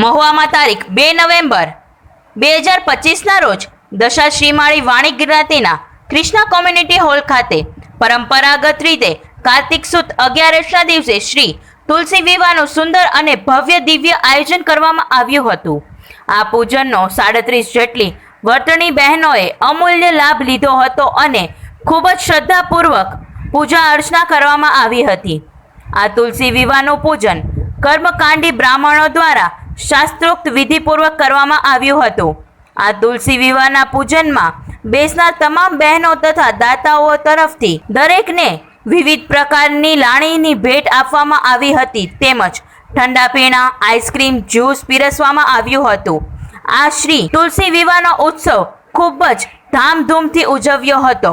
મહુવામાં તારીખ બે નવેમ્બર બે હજાર પચીસના રોજ દશા શ્રીમાળી વાણી જ્ઞાતિના કૃષ્ણા કોમ્યુનિટી હોલ ખાતે પરંપરાગત રીતે કાર્તિક સુદ અગિયારસના દિવસે શ્રી તુલસી વિવાહનું સુંદર અને ભવ્ય દિવ્ય આયોજન કરવામાં આવ્યું હતું. આ પૂજનનો સાડત્રીસ જેટલી વર્તણી બહેનોએ અમૂલ્ય લાભ લીધો હતો અને ખૂબ જ શ્રદ્ધાપૂર્વક પૂજા અર્ચના કરવામાં આવી હતી. આ તુલસી વિવાહનું પૂજન કર્મકાંડી બ્રાહ્મણો દ્વારા શાસ્ત્રોક્ત વિધિપૂર્વક કરવામાં આવ્યું હતું. આ તુલસી વિવાહના પૂજનમાં બેસનાર તમામ બહેનો તથા દાતાઓ તરફથી દરેકને વિવિધ પ્રકારની લાણીની ભેટ આપવામાં આવી હતી તેમજ ઠંડા પીણા, આઈસ્ક્રીમ, જ્યુસ પીરસવામાં આવ્યું હતું. આ શ્રી તુલસી વિવાહનો ઉત્સવ ખૂબ જ ધામધૂમથી ઉજવ્યો હતો.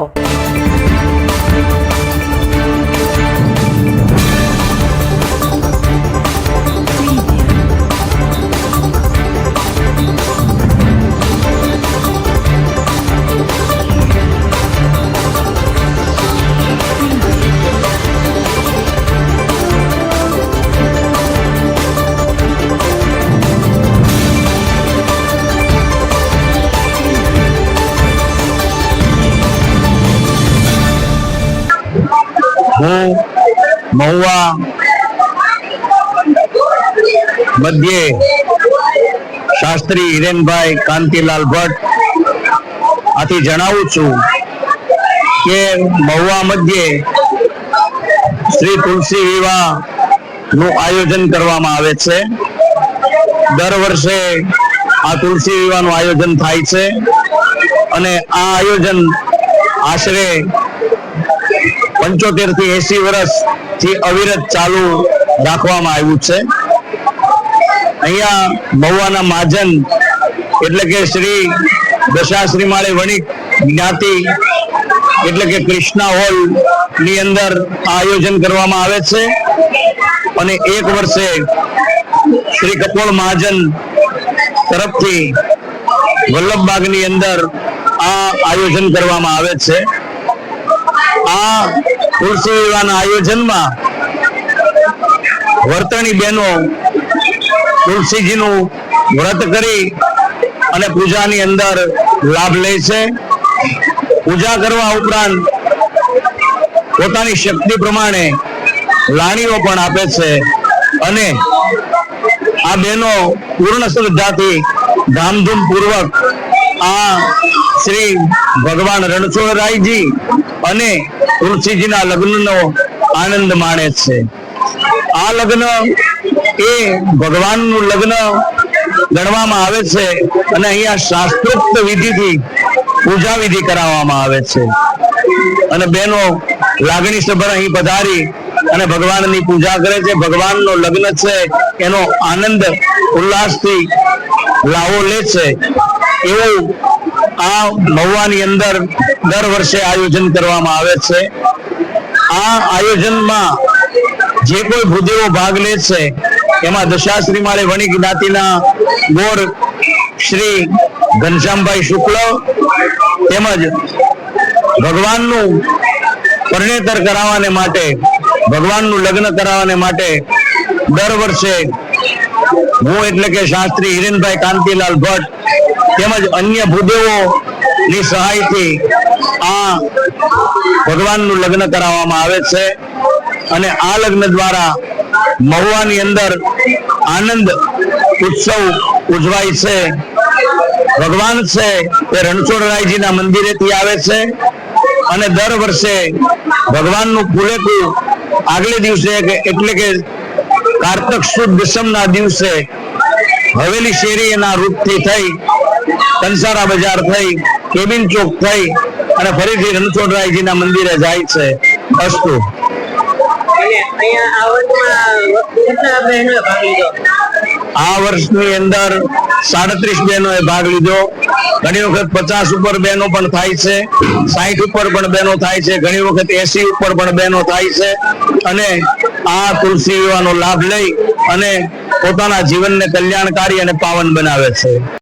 હું, મહુવા, મધ્યે શાસ્ત્રી હિરેનભાઈ કાંતિલાલ ભટ્ટ. આથી જણાવું છું કે મહુવા મધ્યે શ્રી તુલસી વિવાહનું આયોજન કરવામાં આવે છે. દર વર્ષે આ તુલસી વિવાહનું આયોજન થાય છે અને આ આયોજન આશરે પંચોતેરથી એસી વર્ષથી અવિરત ચાલુ રાખવામાં આવ્યું છે. અહીંયા મહુવાના મહાજન એટલે કે શ્રી દશાશ્રી માળે વણિક જ્ઞાતિ એટલે કે કૃષ્ણા હોલની અંદર આયોજન કરવામાં આવે છે. અને એક વર્ષે શ્રી કપોળ મહાજન તરફથી વલ્લભબાગની અંદર આ આયોજન કરવામાં આવે છે. આ તુલસી વિવાહના આયોજનમાં વર્તણી બહેનો તુલસીજીનું વ્રત કરી અને પૂજાની અંદર લાભ લે છે. પૂજા કરવા ઉપરાંત પોતાની શક્તિ પ્રમાણે લાણીઓ પણ આપે છે અને આ બહેનો પૂર્ણ શ્રદ્ધાથી ધામધૂમ પૂર્વક આ શ્રી ભગવાન રણછોડરાયજી અને તુલસીજીના લગ્નનો આનંદ માણે છે. આ લગ્ન એ ભગવાનનું લગ્ન ગણવામાં આવે છે અને અહીંયા શાસ્ત્રોક્ત વિધિથી પૂજા વિધિ કરાવવામાં આવે છે. અને બહેનો લાગણી સભર અહીં પધારી અને ભગવાનની પૂજા કરે છે. ભગવાનનો લગ્ન છે એનો આનંદ, ઉલ્લાસથી લાવો લે છે. એવું આ મહુવાની અંદર દર વર્ષે આયોજન કરવામાં આવે છે. આ આયોજનમાં જે કોઈ ભૂદેવો ભાગ લે છે, એમાં દશાશ્રી માળે વણિક જ્ઞાતિના ગોર શ્રી ઘનશ્યામભાઈ શુક્લ તેમજ ભગવાનનું પરણેતર કરાવવાને માટે, ભગવાનનું લગ્ન કરાવવાને માટે દર વર્ષે હું એટલે કે શાસ્ત્રી હિરેનભાઈ કાંતિલાલ ભટ્ટ તેમજ અન્ય ભૂદેવો ની સહાયથી આ ભગવાનનું લગ્ન કરાવવામાં આવે છે. અને આ લગ્ન દ્વારા મહુવાની અંદર આનંદ ઉત્સવ ઉજવાય છે. ભગવાન છે તે રણછોડરાયજીના મંદિરેથી આવે છે. અને દર વર્ષે ભગવાનનું ફૂલેકું આગલે દિવસે એટલે કે કાર્તક સુદ દસમના દિવસે હવેલી શેરી એના રૂપથી થઈ કંસારા બજાર થઈ કેબિન ચોક થઈ અને ફરીથી રણછોડરાયજીના મંદિરે જાય છે અસ્તુ. આ વર્ષની અંદર સાડત્રીસ બહેનોએ ભાગ લીધો. ઘણી વખત પચાસ ઉપર બહેનો પણ થાય છે સાહીઠ ઉપર પણ બહેનો થાય છે ઘણી વખત એસી ઉપર પણ બહેનો થાય છે. અને આ તુલસી વિવાહનો લાભ લઈ અને પોતાના જીવનને કલ્યાણકારી અને પાવન બનાવે છે.